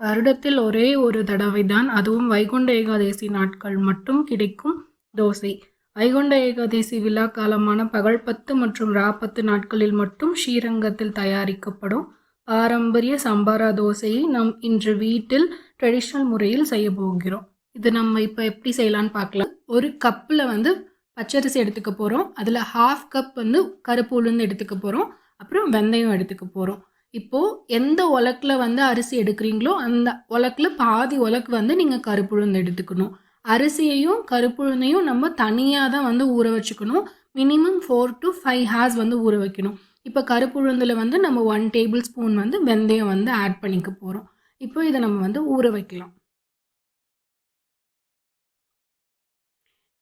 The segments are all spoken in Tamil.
வருடத்தில் ஒரே ஒரு தடவை தான் அதுவும் வைகுண்ட ஏகாதசி நாட்கள் மட்டும் கிடைக்கும் தோசை. வைகுண்ட ஏகாதசி விழா காலமான பகல் பத்து மற்றும் ரா பத்து நாட்களில் மட்டும் ஸ்ரீரங்கத்தில் தயாரிக்கப்படும் பாரம்பரிய சம்பாரா தோசையை நம் இன்று வீட்டில் ட்ரெடிஷ்னல் முறையில் செய்ய போகிறோம். இது நம்ம இப்போ எப்படி செய்யலான்னு பார்க்கலாம். ஒரு கப்பில் வந்து பச்சரிசி எடுத்துக்க போகிறோம் அதில் ஹாஃப் கப் வந்து கருப்பு உளுந்து எடுத்துக்க போகிறோம் அப்புறம் வெந்தயம் எடுத்துக்க போகிறோம் இப்போது எந்த உலக்கில் வந்து அரிசி எடுக்கிறீங்களோ அந்த உலக்கில் பாதி உலக்கு வந்து நீங்கள் கருப்புழுந்து எடுத்துக்கணும். அரிசியையும் கருப்புழுந்தையும் நம்ம தனியாக தான் வந்து ஊற வச்சுக்கணும். Minimum four to five hours வந்து ஊற வைக்கணும். இப்போ கருப்புழுந்தில் வந்து நம்ம ஒன் டேபிள் ஸ்பூன் வந்து வெந்தயம் வந்து ஆட் பண்ணிக்க போகிறோம் இப்போ இதை நம்ம வந்து ஊற வைக்கலாம்.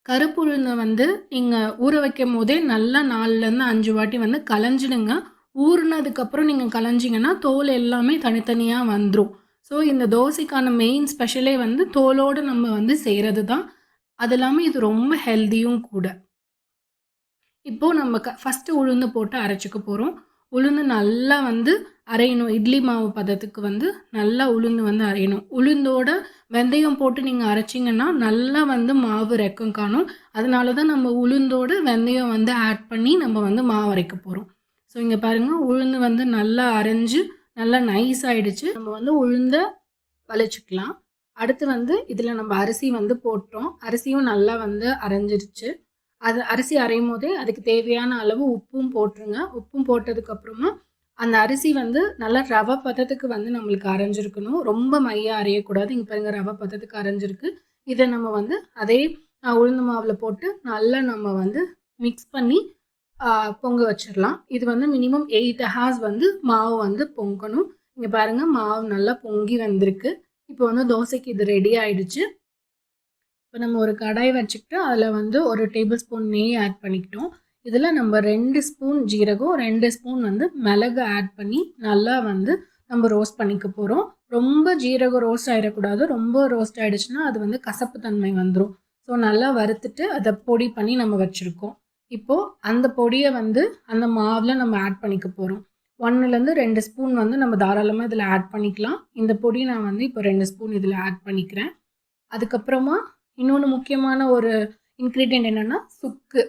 கருப்புழுந்தை வந்து நீங்கள் ஊற வைக்கும் போதே நல்லா நாலுலேருந்து அஞ்சு வாட்டி வந்து கலைஞ்சிடுங்க. ஊறினதுக்கப்புறம் நீங்கள் கலைஞ்சிங்கன்னா தோல் எல்லாமே தனித்தனியாக வந்துடும் ஸோ இந்த தோசைக்கான மெயின் ஸ்பெஷலே வந்து தோலோடு நம்ம வந்து செய்கிறது தான் அது இல்லாமல் இது ரொம்ப ஹெல்த்தியும் கூட. இப்போது நம்ம க ஃபஸ்ட்டு உளுந்து போட்டு அரைச்சிக்க போகிறோம் உளுந்து நல்லா வந்து அரையணும். இட்லி மாவு பதத்துக்கு வந்து நல்லா உளுந்து வந்து அரையணும். உளுந்தோட வெந்தயம் போட்டு நீங்கள் அரைச்சிங்கன்னா நல்லா வந்து மாவு ரெக்கம் காணும். அதனால தான் நம்ம உளுந்தோட வெந்தயம் வந்து ஆட் பண்ணி நம்ம வந்து மாவு அரைக்க போகிறோம் ஸோ இங்கே பாருங்கள் உளுந்து வந்து நல்லா அரைஞ்சு நல்லா நைஸ் ஆகிடுச்சு நம்ம வந்து உளுந்த வளைச்சிக்கலாம் அடுத்து வந்து இதில் நம்ம அரிசி வந்து போட்டோம். அரிசியும் நல்லா வந்து அரைஞ்சிருச்சு. அது அரிசி அரையும் போதே அதுக்கு தேவையான அளவு உப்பும் போட்டுருங்க. உப்பும் போட்டதுக்கப்புறமா அந்த அரிசி வந்து நல்லா ரவை பதத்துக்கு வந்து நம்மளுக்கு அரைஞ்சிருக்கணும். ரொம்ப மையாக அரையக்கூடாது. இங்கே பாருங்க ரவை பதத்துக்கு அரைஞ்சிருக்கு. இதை நம்ம வந்து அதே உளுந்து மாவில் போட்டு நல்லா நம்ம வந்து மிக்ஸ் பண்ணி பொங்க வச்சிடலாம் இது வந்து மினிமம் எயிட் ஹார்ஸ் வந்து மாவு வந்து பொங்கணும். இங்கே பாருங்கள் மாவு நல்லா பொங்கி வந்திருக்கு. இப்போ வந்து தோசைக்கு இது ரெடி ஆயிடுச்சு. இப்போ நம்ம ஒரு கடாய் வச்சுக்கிட்டு அதில் வந்து ஒரு டேபிள் ஸ்பூன் நெய் ஆட் பண்ணிக்கிட்டோம். இதில் நம்ம ரெண்டு ஸ்பூன் ஜீரகம் ரெண்டு ஸ்பூன் வந்து மிளகு ஆட் பண்ணி நல்லா வந்து நம்ம ரோஸ்ட் பண்ணிக்க போகிறோம் ரொம்ப ஜீரகம் ரோஸ்ட் ஆகிடக்கூடாது ரொம்ப ரோஸ்ட் ஆகிடுச்சுன்னா அது வந்து கசப்பு தன்மை வந்துடும் ஸோ நல்லா வறுத்துட்டு அதை பொடி பண்ணி நம்ம வச்சுருக்கோம். இப்போது அந்த பொடியை வந்து அந்த மாவில் நம்ம ஆட் பண்ணிக்க போகிறோம் ஒன்றுலேருந்து ரெண்டு ஸ்பூன் வந்து நம்ம தாராளமாக இதில் ஆட் பண்ணிக்கலாம். இந்த பொடி நான் வந்து இப்போ ரெண்டு ஸ்பூன் இதில் ஆட் பண்ணிக்கிறேன். அதுக்கப்புறமா இன்னொன்று முக்கியமான ஒரு இன்க்ரீடியன்ட் என்னென்னா சுக்கு.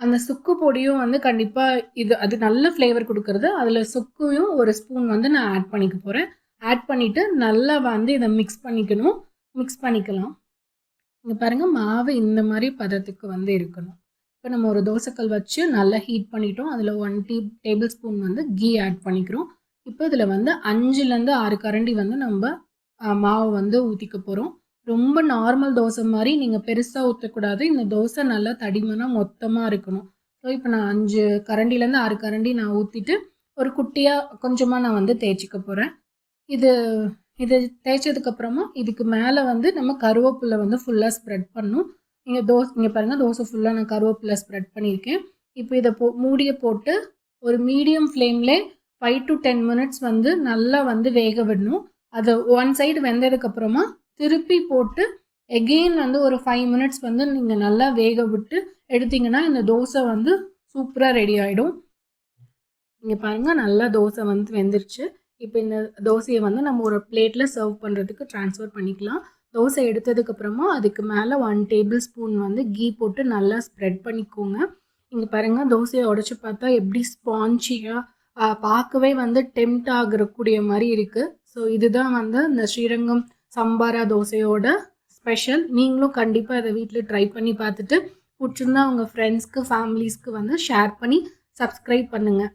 அந்த சுக்கு பொடியும் வந்து கண்டிப்பாக இது அது நல்ல ஃப்ளேவர் கொடுக்குறது. அதில் சுக்கையும் ஒரு ஸ்பூன் வந்து நான் ஆட் பண்ணிக்க போகிறேன் ஆட் பண்ணிவிட்டு நல்லா வந்து இதை மிக்ஸ் பண்ணிக்கணும். மிக்ஸ் பண்ணிக்கலாம். இங்கே பாருங்கள் மாவு இந்த மாதிரி பதத்துக்கு வந்து இருக்கணும். இப்போ நம்ம ஒரு தோசைக்கல் வச்சு நல்லா ஹீட் பண்ணிட்டோம். அதில் ஒன் டீ டேபிள் ஸ்பூன் வந்து கீ ஆட் பண்ணிக்கிறோம். இப்போ இதில் வந்து அஞ்சுலேருந்து ஆறு கரண்டி வந்து நம்ம மாவு வந்து ஊற்றிக்க போகிறோம் ரொம்ப நார்மல் தோசை மாதிரி நீங்கள் பெருசாக ஊற்றக்கூடாது இந்த தோசை நல்லா தடிமனாக மொத்தமாக இருக்கணும். ஸோ இப்போ நான் அஞ்சு கரண்டிலேருந்து ஆறு கரண்டி நான் ஊற்றிட்டு ஒரு குட்டியாக கொஞ்சமாக நான் வந்து தேய்ச்சிக்க போகிறேன் இது இது தேய்ச்சதுக்கப்புறமா இதுக்கு மேலே வந்து நம்ம கருவேப்பிலை வந்து ஃபுல்லாக ஸ்ப்ரெட் பண்ணும். இங்கே தோசை இங்கே பாருங்கள் தோசை ஃபுல்லாக நான் கருவேப்பிலை ஸ்ப்ரெட் பண்ணியிருக்கேன். இப்போ இதை போ மூடியை போட்டு ஒரு மீடியம் ஃப்ளேமில் ஃபைவ் டு டென் மினிட்ஸ் வந்து நல்லா வந்து வேக விடணும். அது ஒன் சைடு வெந்ததுக்கப்புறமா திருப்பி போட்டு எகெயின் வந்து ஒரு ஃபைவ் மினிட்ஸ் வந்து நீங்கள் நல்லா வேக விட்டு எடுத்திங்கன்னா இந்த தோசை வந்து சூப்பராக ரெடி ஆகிடும் இங்கே பாருங்கள் நல்லா தோசை வந்து வெந்துருச்சு. இப்போ இந்த தோசையை வந்து நம்ம ஒரு பிளேட்டில் சர்வ் பண்ணுறதுக்கு ட்ரான்ஸ்ஃபர் பண்ணிக்கலாம். தோசை எடுத்ததுக்கப்புறமா அதுக்கு மேலே ஒன் டேபிள் ஸ்பூன் வந்து கீ போட்டு நல்லா ஸ்ப்ரெட் பண்ணிக்கோங்க. இங்கே பாருங்கள் தோசையை உடச்சி பார்த்தா எப்படி ஸ்பான்ச்சியாக பார்க்கவே வந்து டெம்ட் ஆகிறக்கூடிய மாதிரி இருக்குது ஸோ இதுதான் வந்து இந்த ஸ்ரீரங்கம் சம்பாரா தோசையோட ஸ்பெஷல் நீங்களும் கண்டிப்பாக அதை வீட்டில் ட்ரை பண்ணி பார்த்துட்டு பிடிச்சிருந்தா உங்கள் ஃப்ரெண்ட்ஸ்க்கு ஃபேமிலிஸ்க்கு வந்து ஷேர் பண்ணி சப்ஸ்கிரைப் பண்ணுங்கள்